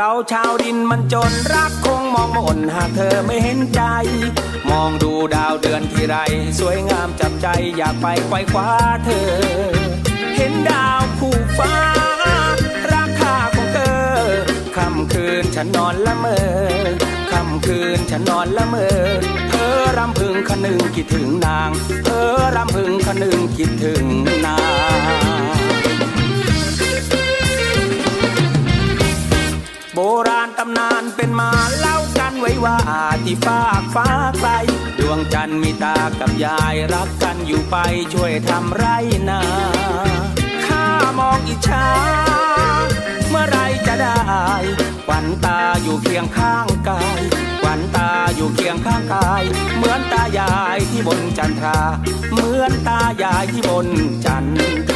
เราชาวดินมันจนรักคงมองม่นหากเธอไม่เห็นใจ มองดูดาวเดือนที่ไร สวยงามจับใจอยากไปไขว้คว้าเธอ เห็นดาวคู่ฟ้า ราคาของเธอค่ำคืนฉันนอนละเมอค่ำคืนฉันนอนละเมอเธอรำพึงคนึงคิดถึงนาง เธอรำพึงคนึงคิดถึงนาง ที่ฟากฟ้าไกลดวงจันทร์มีตากับยายรักกันอยู่ไปช่วยทำไรนาข้ามองอิจฉาเมื่อไรจะได้ขวัญตาอยู่เคียงข้างกายขวัญตาอยู่เคียงข้างกาย เหมือนตายายที่บนจันทรา เหมือนตายายที่บนจันทรา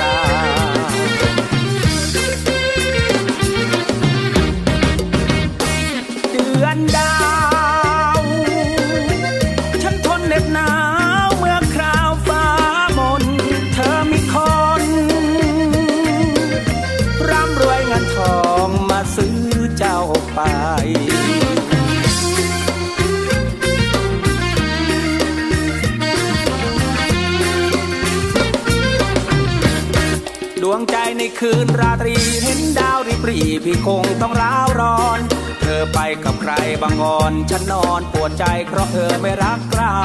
ดวงใจในคืนราตรีเห็นดาวริบหรีพี่คงต้องร้าวร้อน เธอไปกับใครบางอ่อนฉันนอนปวดใจเพราะเธอไม่รักเรา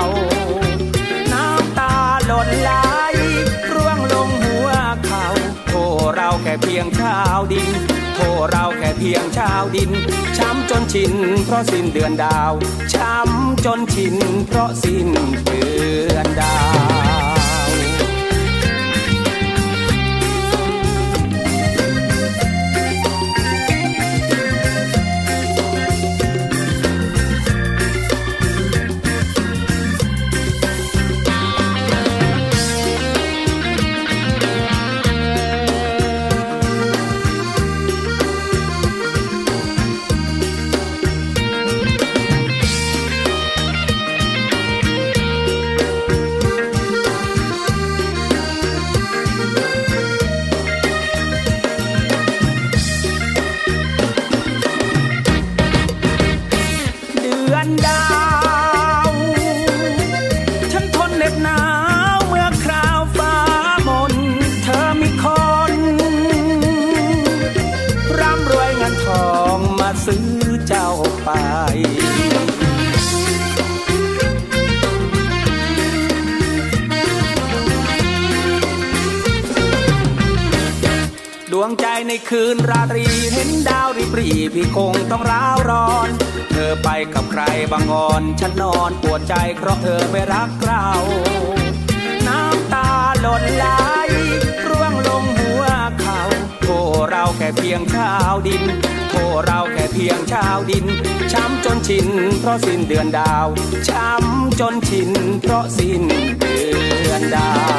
น้ำตาหล่นไหลร่วงลงหัวเขาโทเราแค่เพียงชาวดินโทเราแค่เพียงชาวดิน ช้ำจนชินเพราะสิ้นเดือนดาว ช้ำจนชินเพราะสิ้นเดือนดาว เดือนดาว ฉันทนเหน็บหนาวเมื่อคราวฟ้ามนเธอมีคนร่ำรวยเงินทองมาซื้อเจ้าไปดวงใจในคืนราตรีเห็นดาวริบรีพี่คงต้องร้าวร้อ กับใครบางอ่อนฉันนอนปวดใจเพราะเธอไม่รักเรา น้ำตาหล่นไหลร่วงลงหัวเขาโทเราแค่เพียงชาวดินโทเราแค่เพียงชาวดิน ช้ำจนชินเพราะสิ้นเดือนดาว ช้ำจนชินเพราะสิ้นเดือนดาว